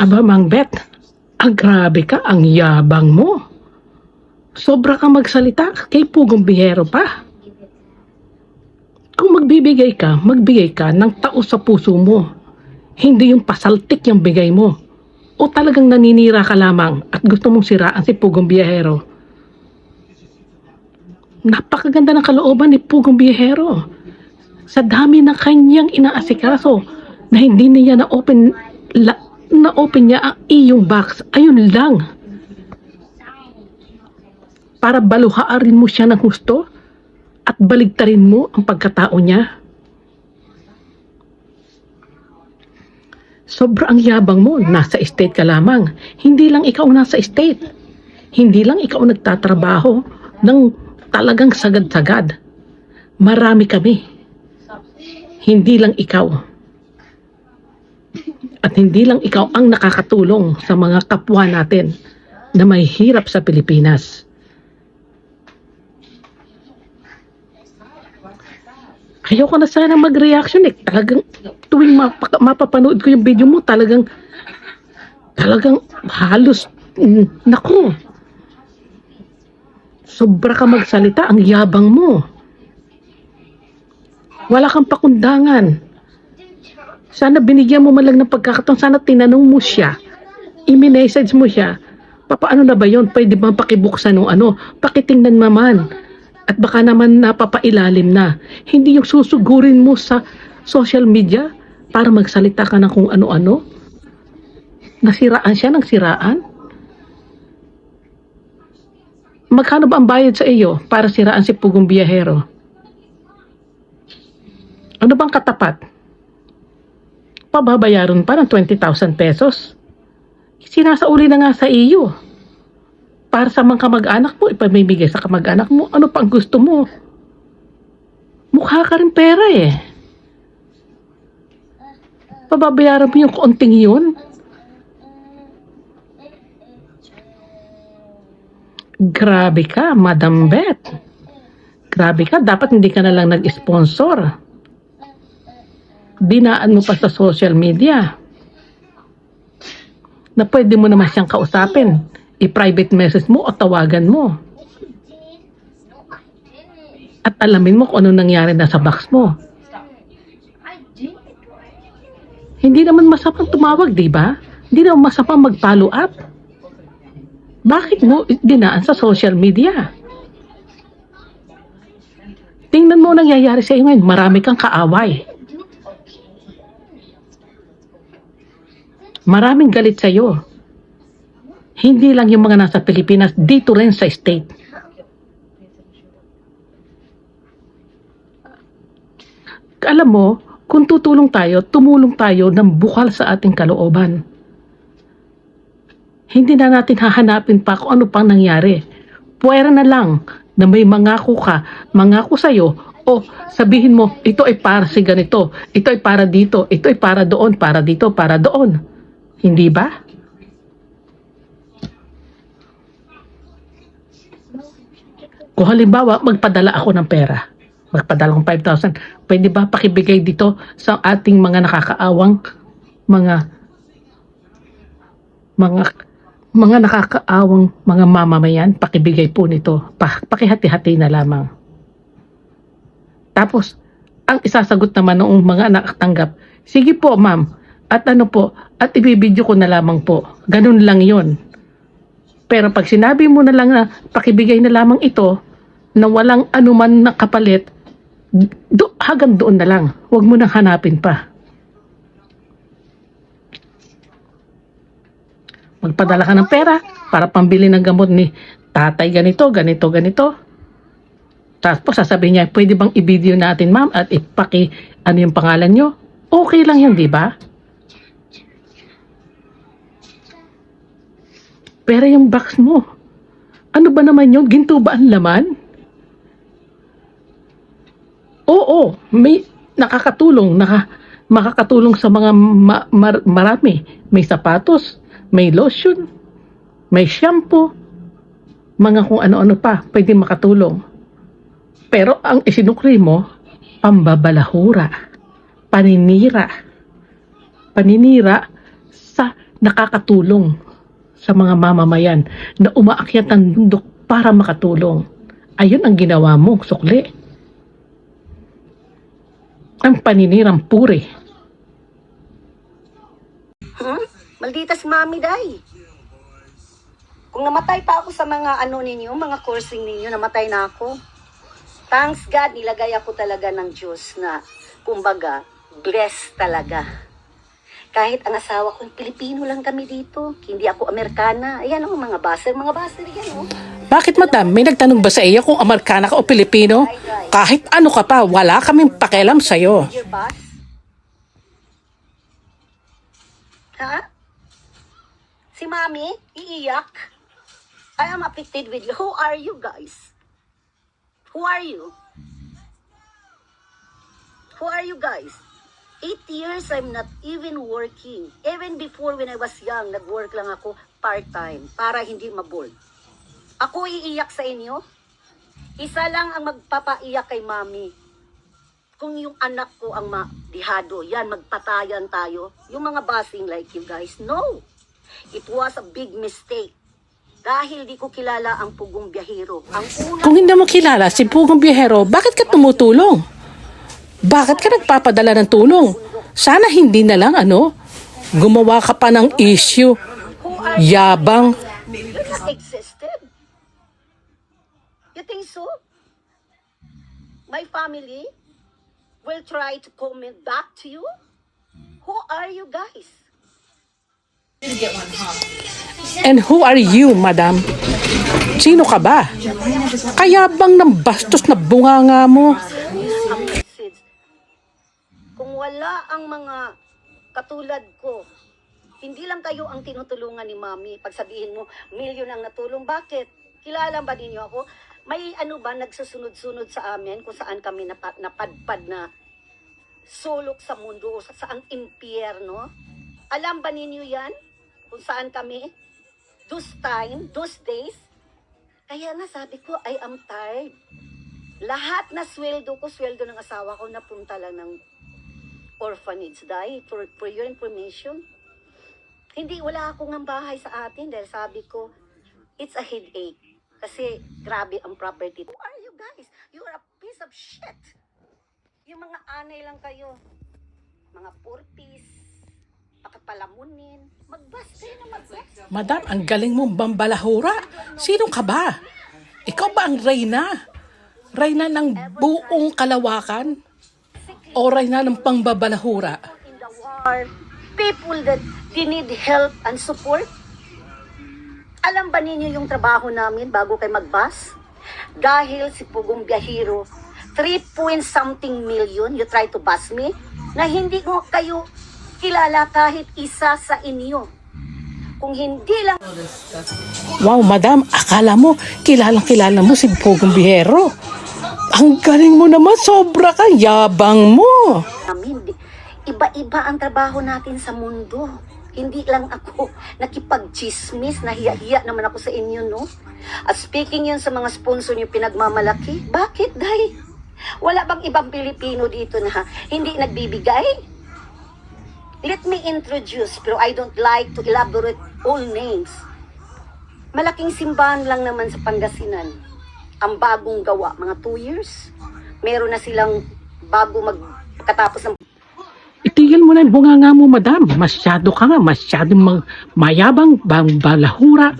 Aba, Mang Bet, ang grabe ka, ang yabang mo. Sobra kang magsalita, kay Pugong Bihero pa. Kung magbibigay ka, magbigay ka ng tao sa puso mo. Hindi yung pasaltik yung bigay mo. O talagang naninira ka lamang at gusto mong siraan si Pugong Biyahero. Napakaganda ng kalooban ni Pugong Biyahero. Sa dami ng kanyang inaasikaso na hindi niya na-open la, na-open niya ang iyong box. Ayun lang. Para baluhaarin mo siya ng gusto at baligtarin mo ang pagkatao niya. Sobra ang yabang mo, nasa estate ka lamang. Hindi lang ikaw nasa estate. Hindi lang ikaw nagtatrabaho ng talagang sagad-sagad. Marami kami. Hindi lang ikaw. At hindi lang ikaw ang nakakatulong sa mga kapwa natin na may hirap sa Pilipinas. Ayoko na sana mag-reaction eh. Talagang tuwing mapa- mapapanood ko yung video mo, talagang talagang halos mm, naku. Sobra ka magsalita, ang yabang mo. Wala kang pakundangan. Sana binigyan mo man lang ng pagkakataon, sana tinanong mo siya. I-message mo siya. Papaano na ba yon? Pwede bang pakibuksan ng ano? Pakitingnan naman. At baka naman napapailalim na. Hindi yung susugurin mo sa social media para magsalita ka ng kung ano-ano. Nasiraan siya ng siraan. Magkano ba ang bayad sa iyo para siraan si Pugong Biyahero? Ano bang katapat? Pababayaran pa ng 20,000 pesos. Sinasauli na nga sa iyo. Para sa mga kamag-anak mo, ipamimigay sa kamag-anak mo, ano pang gusto mo? Mukha ka rin pera eh. Pababayaran mo yung konting yun? Grabe ka, Madam Beth. Grabe ka, dapat hindi ka na lang nag-sponsor. Dinaan mo pa sa social media. Na pwede mo naman siyang kausapin. I-private message mo o tawagan mo. At alamin mo kung ano nangyari na sa box mo. Hindi naman masapang tumawag, di ba? Hindi naman masapang mag-follow up. Bakit mo dinaan sa social media? Tingnan mo ang nangyayari sa iyo ngayon. Marami kang kaaway. Maraming galit sa iyo. Hindi lang yung mga nasa Pilipinas, dito rin sa state. Alam mo, kung tutulong tayo, tumulong tayo ng bukal sa ating kalooban. Hindi na natin hahanapin pa kung ano pang nangyari. Pwera na lang na may mangako ka, mangako sa'yo, o sabihin mo, ito ay para si ganito, ito ay para dito, ito ay para doon, para dito, para doon. Hindi ba? Kung halimbawa, magpadala ako ng pera, magpadala akong 5,000, pwede ba pakibigay dito sa ating mga nakakaawang mga mga mga nakakaawang mga mamamayan, pakibigay po nito. Pa, pakihati-hati na lamang. Tapos, ang isasagot naman ng mga nakatanggap, sige po ma'am, at ano po, at ibibidyo ko na lamang po. Ganun lang yon. Pero pag sinabi mo na lang na pakibigay na lamang ito, na walang anuman na kapalit, do, hanggang doon na lang. Huwag mo nang hanapin pa. Magpadala ka ng pera para pambili ng gamot ni tatay ganito, ganito, ganito. Tapos sasabihin niya, pwede bang i-video natin ma'am at ipaki ano yung pangalan nyo? Okay lang yan, di ba? Pero yung box mo, ano ba naman yun? Ginto ba ang laman? Oo, may nakakatulong, naka, makakatulong sa mga ma- mar- marami. May sapatos, may lotion, may shampoo, mga kung ano-ano pa, pwede makatulong. Pero ang isinukri mo, pambabalahura, paninira. Paninira sa nakakatulong sa mga mamamayan na umaakyat ng bundok para makatulong. Ayun ang ginawa mo, sukli. Ang paninirang puri. Hmm? Malditas mami, day. Kung namatay pa ako sa mga ano ninyo, mga coursing ninyo, namatay na ako. Thanks God, nilagay ako talaga ng Diyos na, kumbaga, blessed talaga. Kahit ang asawa ko, Pilipino lang kami dito. Hindi ako Amerikana. Ayan o, mga baser, mga baser yan o. Bakit madam, may nagtanong ba sa iyo kung Amerikana ka o Pilipino? Kahit ano ka pa, wala kaming pakialam sa'yo. Your boss? Ha? Si Mami, iiyak? I am afflicted with you. Who are you guys? Who are you? Who are you guys? Eight years I'm not even working. Even before when I was young, nag-work lang ako part-time para hindi maboard. Ako iiyak sa inyo? Isa lang ang magpapaiyak kay Mami kung yung anak ko ang madihado, yan, magpatayan tayo. Yung mga busing like you guys, no. It was a big mistake. Dahil di ko kilala ang pugong biyahero. Ang una, Kung hindi mo kilala si Pugong Biyahero, bakit ka tumutulong? Bakit ka nagpapadala ng tulong? Sana hindi na lang ano, gumawa ka pa ng issue. Yabang. you not existed? You think so? My family will try to comment back to you? Who are you guys? And who are you, madam? Sino ka ba? Kaya bang ng bastos na bunganga mo? Wala ang mga katulad ko, hindi lang kayo ang tinutulungan ni Mami. Pagsabihin mo, milyon ang natulong. Bakit? Kilala ba ninyo ako? May ano ba nagsusunod-sunod sa amin kung saan kami napa, napadpad na sulok sa mundo o sa saang impyerno? Alam ba ninyo yan? Kung saan kami? Those time, those days? Kaya nga sabi ko, I am tired. Lahat na sweldo ko, sweldo ng asawa ko, napunta lang ng orphanage dahil for, for your information. Hindi, wala akong ang bahay sa atin dahil sabi ko, it's a headache. Kasi grabe ang property. Who are you guys? You are a piece of shit. Yung mga anay lang kayo. Mga purpis. Pakapalamunin. Magbas kayo na magbas. Madam, ang galing mong bambalahura. Sino ka ba? Ikaw ba ang reyna? Reyna ng buong kalawakan? O reyna ng pangbabalahura? in the war, people that they need help and support. Alam ba ninyo yung trabaho namin bago kayo magbus? Dahil si Pugong Biyahiro, 3 point something million, you try to bus me, na hindi ko kayo kilala kahit isa sa inyo. Kung hindi lang Wow, madam, akala mo, kilalang kilala mo si Pugong Bihero. Ang galing mo naman, sobra ka, yabang mo. namin, di- iba-iba ang trabaho natin sa mundo. Hindi lang ako nakipag-chismis, nahiya-hiya naman ako sa inyo, no? At speaking yun sa mga sponsor niyo pinagmamalaki, bakit, day? Wala bang ibang Pilipino dito na hindi nagbibigay? Let me introduce, pero I don't like to elaborate all names. Malaking simbahan lang naman sa Pangasinan. Ang bagong gawa, mga two years. Meron na silang bago magkatapos ng Itigil mo na yung bunganga mo, madam. Masyado ka nga, masyadong mag, mayabang, bang balahura.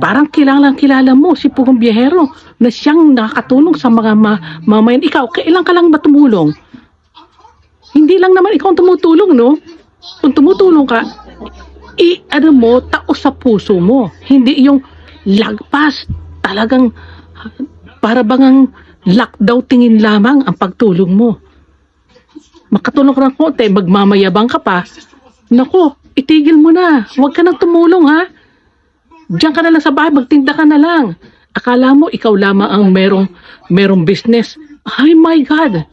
Parang kilalang kilala mo si Pugong Biyahero na siyang nakakatulong sa mga ma mamayan. Ikaw, kailan ka lang ba tumulong? Hindi lang naman ikaw ang tumutulong, no? Kung tumutulong ka, i ano mo, tao sa puso mo. Hindi yung lagpas, talagang para bang ang lockdown tingin lamang ang pagtulong mo makatulong ka ng konti, magmamayabang ka pa, nako, itigil mo na. Huwag ka nang tumulong, ha? Diyan ka na lang sa bahay, magtinda ka na lang. Akala mo, ikaw lamang ang merong, merong business. Ay, my God!